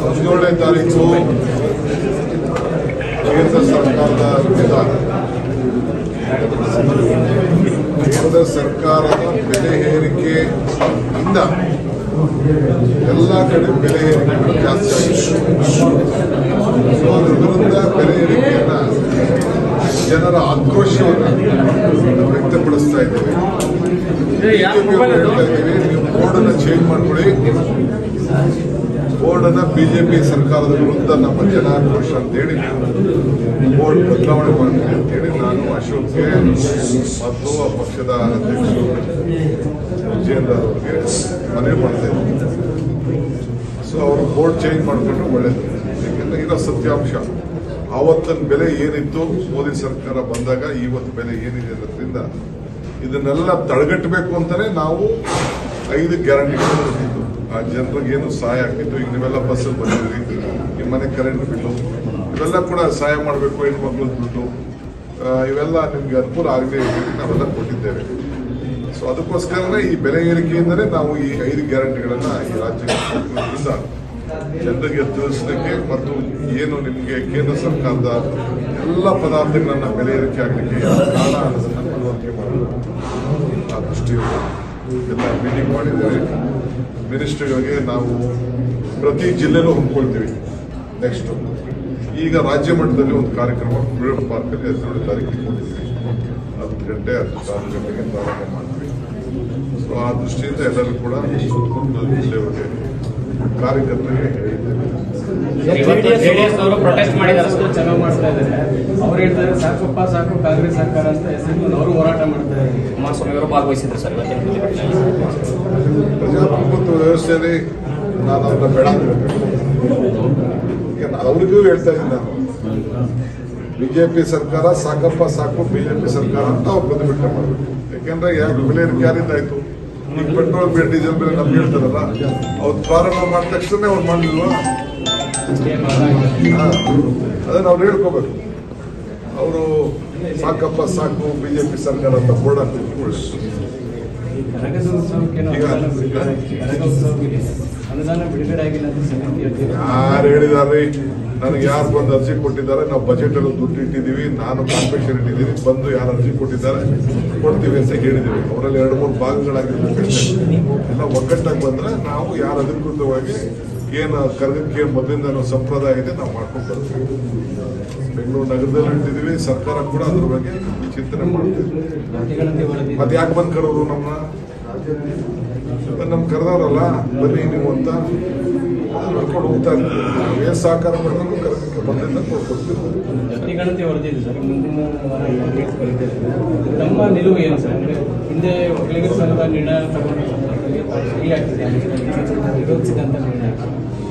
ಹದಿನೇಳನೇ ತಾರೀಕು ಕೇಂದ್ರ ಸರ್ಕಾರದ ವಿಧಾನ. ಕೇಂದ್ರ ಸರ್ಕಾರದ ಬೆಲೆ ಏರಿಕೆಯಿಂದ ಎಲ್ಲ ಕಡೆ ಬೆಲೆ ಏರಿಕೆಗಳು ಜಾಸ್ತಿ ಆಗಿದೆ. ಸೊ ಅದ್ರ ವಿರುದ್ಧ ಬೆಲೆ ಏರಿಕೆಯನ್ನ ಜನರ ಆಕ್ರೋಶವನ್ನು ವ್ಯಕ್ತಪಡಿಸ್ತಾ ಇದ್ದೇವೆ. ಹೇಳ್ತಾ ಇದ್ದೀವಿ. ನೀವು ಬೋರ್ಡನ್ನು ಚೇಂಜ್ ಮಾಡ್ಕೊಳ್ಳಿ. ಬೋರ್ಡನ್ನ ಬಿಜೆಪಿ ಸರ್ಕಾರದ ವಿರುದ್ಧ ನಮ್ಮ ಜನ ಆಕ್ರೋಶ ಅಂತೇಳಿ ಬೋರ್ಡ್ ಬದಲಾವಣೆ ಮಾಡಿದೆ ಅಂತೇಳಿ ನಾನು ಅಶೋಕ್ಗೆ ಮತ್ತು ಆ ಪಕ್ಷದ ಅಧ್ಯಕ್ಷರು ವಿಜೇಂದ್ರ ಅವರಿಗೆ ಮನವಿ ಮಾಡ್ತಾ ಸೊ ಅವರು ಬೋರ್ಡ್ ಚೇಂಜ್ ಮಾಡಿಕೊಂಡು ಒಳ್ಳೇದು. ಯಾಕೆಂದ್ರೆ ಇರೋ ಸತ್ಯಾಂಶ. ಆವತ್ತಿನ ಬೆಲೆ ಏನಿತ್ತು ಮೋದಿ ಸರ್ಕಾರ ಬಂದಾಗ ಇವತ್ತು ಬೆಲೆ ಏನಿದೆ ಅನ್ನೋದ್ರಿಂದ ಇದನ್ನೆಲ್ಲ ತಡೆಗಟ್ಟಬೇಕು ಅಂತಲೇ ನಾವು ಐದು ಗ್ಯಾರಂಟಿಗಳು ಆ ಜನರಿಗೆ ಏನು ಸಹಾಯ ಆಗ್ತಿತ್ತು, ಈಗ ನೀವೆಲ್ಲ ಬಸ್ಸಲ್ಲಿ ಬಂದಿದ್ರಿ ನಿಮ್ಮ ಮನೆ ಕರೆಂಟ್ ಬಿಲ್ಲು, ಇವೆಲ್ಲ ಕೂಡ ಸಹಾಯ ಮಾಡಬೇಕು, ಹೆಣ್ಮಕ್ಳು ಮಕ್ಕಳು ಬಿಟ್ಟು ಇವೆಲ್ಲ ನಿಮಗೆ ಅನುಕೂಲ ಆಗದೆ ನಾವೆಲ್ಲ ಕೊಟ್ಟಿದ್ದೇವೆ. ಸೊ ಅದಕ್ಕೋಸ್ಕರನೇ ಈ ಬೆಲೆ ಏರಿಕೆಯಿಂದಲೇ ನಾವು ಈ ಐದು ಗ್ಯಾರಂಟಿಗಳನ್ನು ಈ ರಾಜ್ಯ ಜನರಿಗೆ ತಿಳಿಸಲಿಕ್ಕೆ ಮತ್ತು ಏನು ನಿಮಗೆ ಕೇಂದ್ರ ಸರ್ಕಾರದ ಎಲ್ಲ ಪದಾರ್ಥಗಳನ್ನು ಬೆಲೆ ಏರಿಕೆ ಆಗಲಿಕ್ಕೆ ಕಾರಣ ಅನ್ನೋದನ್ನು ಮಾಡಲು ಆ ದೃಷ್ಟಿಯಿಂದ ಎಲ್ಲ ಮೀಟಿಂಗ್ ಮಾಡಿದ್ದೇವೆ ಮಿನಿಸ್ಟ್ರಿಗಳಿಗೆ ನಾವು ಪ್ರತಿ ಜಿಲ್ಲೆನೂ ಹೊಂದ್ಕೊಳ್ತೀವಿ. ನೆಕ್ಸ್ಟ್ ಈಗ ರಾಜ್ಯ ಮಟ್ಟದಲ್ಲಿ ಒಂದು ಕಾರ್ಯಕ್ರಮ ಫ್ರೀಡಮ್ ಪಾರ್ಕಲ್ಲಿ ಹದಿನೇಳು ತಾರೀಕು ಇಟ್ಕೊಂಡಿದ್ದೀವಿ ಹತ್ತು ಗಂಟೆ, ಹತ್ತು ಸಾವಿರ ಗಂಟೆಗೆ ಪ್ರಾರಂಭ ಮಾಡ್ತೀವಿ. ಸೊ ಆ ದೃಷ್ಟಿಯಿಂದ ಎಲ್ಲರೂ ಕೂಡ ಸುತ್ತಮುತ್ತ ಜಿಲ್ಲೆಯವರಿಗೆ ಕಾರ್ಯಕರ್ತರಿಗೆ ಹೇಳಿದ್ದೇವೆ ಪ್ರೊಟೆಸ್ಟ್ ಮಾಡಿದ್ದಾರೆ. ಸರ್. ಚೆನ್ನಾಗಿ ಮಾಡ್ತಾ ಇದ್ದಾರೆ. ಅವ್ರು ಹೇಳ್ತಾರೆ, ಸಾಕಪ್ಪ, ಸಾಕು, ಕಾಂಗ್ರೆಸ್ ಸರ್ಕಾರ ಅಂತ. ಹೆಸರು ಅವರು ಹೋರಾಟ ಕುಮಾರಸ್ವಾಮಿ ಅವರು ಭಾಗವಹಿಸಿದ್ರು ಸರ್. ಪ್ರಜಾಪ್ರಭುತ್ವ ವ್ಯವಸ್ಥೆಯಲ್ಲಿ ನಾನು ಅವ್ರನ್ನ ಬೇಡ ಅವ್ರಿಗೂ ಹೇಳ್ತಾ ಇದ್ದೀನಿ ನಾನು ಬಿಜೆಪಿ ಸರ್ಕಾರ ಸಾಕಪ್ಪ ಸಾಕು, ಬಿಜೆಪಿ ಸರ್ಕಾರ ಅಂತ ಅವ್ರು ಪ್ರತಿಭಟನೆ ಮಾಡಬೇಕು ಯಾಕೆಂದ್ರೆ ಯಾಕೆ ಬೆಲೆ ಏರಿಕೆ ಯಾರಿಂದಾಯ್ತು ಈಗ ಪೆಟ್ರೋಲ್ ಬೆಲೆ ಡೀಸೆಲ್ ಬೆಲೆ ನಮ್ಗೆ ಹೇಳ್ತಾರಲ್ಲ, ಅವ್ರು ಪ್ರಾರಂಭ ಮಾಡಿದ ತಕ್ಷಣ ಅವ್ರು ಮಾಡಲಿಲ್ವಾ ಹಾ. ಅದನ್ನ ಅವ್ರು ಹೇಳ್ಕೋಬೇಕು ಅವರು ಸಾಕಪ್ಪ ಸಾಕು, ಬಿಜೆಪಿ ಸರ್ಕಾರ ಅಂತ ಬೋರ್ಡ್ ಯಾರು ಹೇಳಿದಾರೆ ನನಗೆ ಯಾರು ಬಂದು ಅರ್ಜಿ ಕೊಟ್ಟಿದ್ದಾರೆ, ನಾವು ಬಜೆಟ್ ಅಲ್ಲಿ ದುಡ್ಡು ಇಟ್ಟಿದ್ದೀವಿ, ನಾನು ಕಾಂಪಿಟೇಷನ್ ಇಟ್ಟಿದ್ದೀನಿ, ಬಂದು ಯಾರು ಅರ್ಜಿ ಕೊಟ್ಟಿದ್ದಾರೆ, ಕೊಡ್ತೀವಿ ಅಂತ ಹೇಳಿದೀವಿ ಅವರಲ್ಲಿ ಎರಡು, ಮೂರು ಭಾಗಗಳಾಗಿರ್ಬೇಕು. ಎಲ್ಲ ಒಗ್ಗಟ್ಟಾಗಿ ಬಂದ್ರೆ ನಾವು ಯಾರು ಅಧಿಕೃತವಾಗಿ ಏನು ಕರ್ಗಕ್ಕೆ ಮೊದಲಿಂದ ಸಂಪ್ರದಾಯ ಇದೆ, ನಾವು ಮಾಡ್ಕೊಂಡು ಬರ್ತೀವಿ ಬೆಂಗಳೂರು ನಗರದಲ್ಲಿ ಇಟ್ಟಿದ್ದೀವಿ, ಸರ್ಕಾರ ಕೂಡ ಅದ್ರ ಬಗ್ಗೆ ಚಿಂತನೆ ಮಾಡ್ತೀವಿ. ಮತ್ತೆ ಯಾಕೆ ಬಂದು ಕರೋರು ನಮ್ಮನ್ನ ನಮ್ಮ ಕರೆದವ್ರಲ್ಲ, ಬನ್ನಿ ನೀವು ಅಂತ ನೋಡ್ಕೊಂಡು ಹೋಗ್ತಾ ಇರ್ತೀವಿ. ನಾವೇನ್ ಸಹಕಾರ ಮಾಡಿದ್ರು ಕರೆದಕ್ಕೆ ಕೊಡ್ಕೊಡ್ತೀವಿ ಗಣತಿ ವರದಿ ಇದೆ ಸರ್. ಮುಂದಿನ ವಾರ ನಮ್ಮ ನಿಲುವು ಏನು ಸರ್? ಅಂದರೆ ಹಿಂದೆ ಒಕ್ಕಲಿಗರ ಸಂಘದ ನಿರ್ಣಯ ತಗೊಂಡು ಆಗ್ತಿದೆ ವಿರೋಧಿಸಿದಂತ ನಿರ್ಣಯ.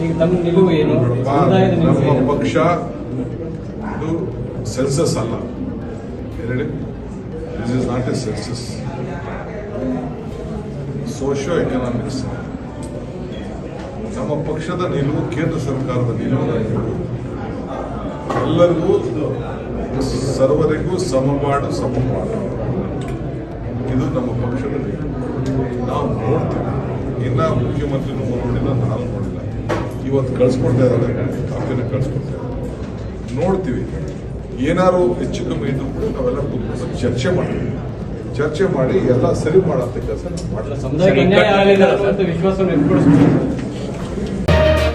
ಈಗ ತಮ್ಮ ನಿಲುವು ಏನು? ಸಮುದಾಯದ ನಿಲುವು ಪಕ್ಷ ಇದು ಸೆಲ್ಸಸ್ ಅಲ್ಲ. ಹೇಳಿ. This is not a census socio economics ನಮ್ಮ ಪಕ್ಷದ ನಿಲುವು ಕೇಂದ್ರ ಸರ್ಕಾರದ ನಿಲುವು ಎಲ್ಲರಿಗೂ ಸರ್ವರಿಗೂ ಸಮಬಾಡು ಸಮಬಾಡು ಇದು ನಮ್ಮ ಪಕ್ಷದಲ್ಲಿ. ನಾವು ನೋಡ್ತೀವಿ. ಇನ್ನ ಮುಖ್ಯಮಂತ್ರಿ ನೋಡಿಲ್ಲ ನಾನು ನೋಡಿಲ್ಲ. ಇವತ್ತು ಕಳ್ಸ್ಕೊಡ್ತಾ ಇದ್ದಾರೆ ಕಾಫಿನ ಕಳ್ಸ್ಕೊಡ್ತಾ ಇದ್ದಾರೆ. ನೋಡ್ತೀವಿ. ಏನಾದ್ರು ಹೆಚ್ಚು ಕಮ್ಮಿ ಇದ್ರು ಕೂಡ ನಾವೆಲ್ಲ ಕೂತ್ಕೊಂಡು ಚರ್ಚೆ ಮಾಡ್ತೀವಿ. ಚರ್ಚೆ ಮಾಡಿ ಎಲ್ಲ ಸರಿ ಮಾಡತ್ತೆ ಕೆಲಸ